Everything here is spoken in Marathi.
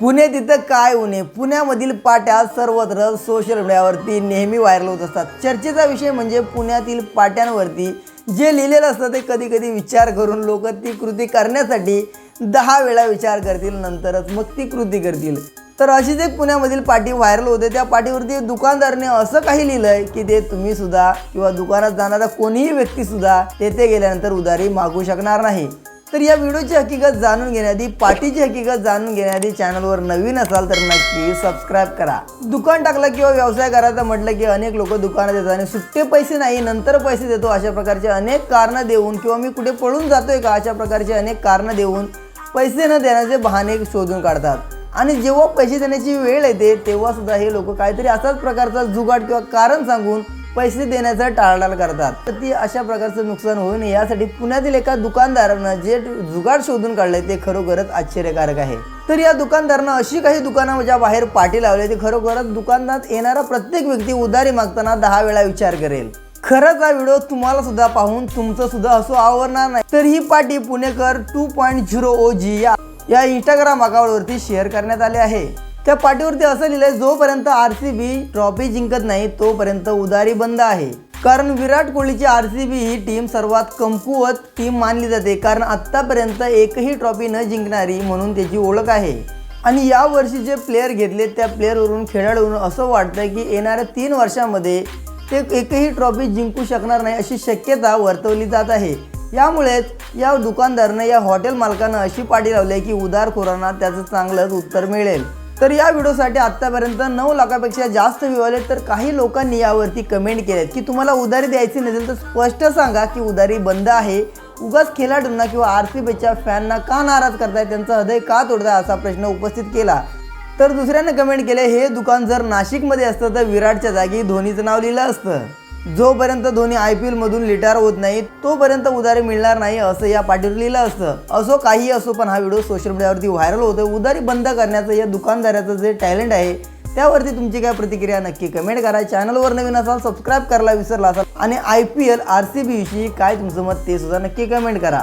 पुणे तिथं काय उणे पुण्यामधील पाट्या सर्वत्र सोशल मीडियावरती नेहमी व्हायरल होत असतात. चर्चेचा विषय म्हणजे पुण्यातील पाट्यांवरती जे लिहिलेलं असतं ते कधी कधी विचार करून लोक ती कृती करण्यासाठी दहा वेळा विचार करतील नंतरच मग ती कृती करतील. तर अशीच एक पुण्यामधील पाठी व्हायरल होते. त्या पाठीवरती दुकानदारने असं काही लिहिलं आहे की ते तुम्ही सुद्धा किंवा दुकानात जाणारा कोणीही व्यक्ती सुद्धा तेथे गेल्यानंतर उधारी मागू शकणार नाही. तर या व्हिडिओची हकीकत जाणून घेण्याआधी पाठीची हकीकत जाणून घेण्याआधी चॅनलवर नवीन असाल तर नक्की सबस्क्राईब करा. दुकान टाकलं किंवा व्यवसाय करायचं म्हटलं की अनेक लोक दुकानात येतात आणि सुट्टे पैसे नाही नंतर पैसे देतो अशा प्रकारचे अनेक कारणं देऊन किंवा मी कुठे पळून जातोय का अशा प्रकारचे अनेक कारणं देऊन पैसे न देण्याचे बहाणे शोधून काढतात. आणि जेव्हा पैसे देण्याची वेळ येते तेव्हा सुद्धा हे लोक काहीतरी असाच प्रकारचा जुगाड किंवा कारण सांगून पैसे देण्याचा टाळाटाळ करतात. तर ती अशा प्रकारचं नुकसान होऊ नये यासाठी पुण्यातील एका दुकानदारानं जे जुगाड शोधून काढलंय ते खरोखरच आश्चर्यकारक आहे. तर या दुकानदारानं अशी काही दुकानाच्या बाहेर पाठी लावली ते खरोखरच दुकानात येणारा प्रत्येक व्यक्ती उधारी मागताना दहा वेळा विचार करेल. खरंच हा व्हिडिओ तुम्हाला सुद्धा पाहून तुमचं सुद्धा असं आवडणार नाही? तर ही पाठी Punekar two point zero O G या या इंस्टाग्राम अकाउंटवरती शेअर करण्यात आले आहे. त्या पाठीवरती असं लिहिलंय जोपर्यंत आर सी बी ट्रॉफी जिंकत नाही तोपर्यंत उदारी बंद आहे. कारण विराट कोहलीची आर सी बी ही टीम सर्वात कमकुवत टीम मानली जाते कारण आत्तापर्यंत एकही ट्रॉफी न जिंकणारी म्हणून त्याची ओळख आहे. आणि या वर्षी जे प्लेअर घेतले त्या प्लेअरवरून खेळाडूवरून असं वाटतं की येणाऱ्या तीन वर्षामध्ये ते एकही ट्रॉफी जिंकू शकणार नाही अशी शक्यता वर्तवली जात आहे. यामुळेच या दुकानदारानं या हॉटेल मालकानं अशी पाठी लावली आहे की उदारखोरांना त्याचं चांगलंच उत्तर मिळेल. तर या व्हिडिओसाठी आत्तापर्यंत नऊ लाखापेक्षा जास्त व्ह्यू आले तर काही लोकांनी यावरती कमेंट केल्यात की तुम्हाला उधारी द्यायची नसेल तर स्पष्ट सांगा की उधारी बंद आहे. उगाच खेळाडूंना किंवा आर सी बीच्या फॅनना का नाराज करताय? त्यांचं हृदय का तोडताय? असा प्रश्न उपस्थित केला. तर दुसऱ्यानं कमेंट केले हे दुकान जर नाशिकमध्ये असतं तर विराटच्या जागी धोनीचं नाव लिहिलं असतं. जोपर्यंत धोनी आय पी एलमधून रिटायर होत नाही तोपर्यंत उधारी मिळणार नाही असं या पाठीवर लिहिलं असतं. असो काही असो पण हा व्हिडिओ सोशल मीडियावरती व्हायरल होतो उधारी बंद करण्याचं या दुकानदाराचं जे टॅलेंट आहे त्यावरती तुमची काय प्रतिक्रिया नक्की कमेंट करा. चॅनलवर नवीन असाल सबस्क्राईब करायला विसरला असाल. आणि I P L R C बीविषयी काय तुमचं मत ते सुद्धा नक्की कमेंट करा.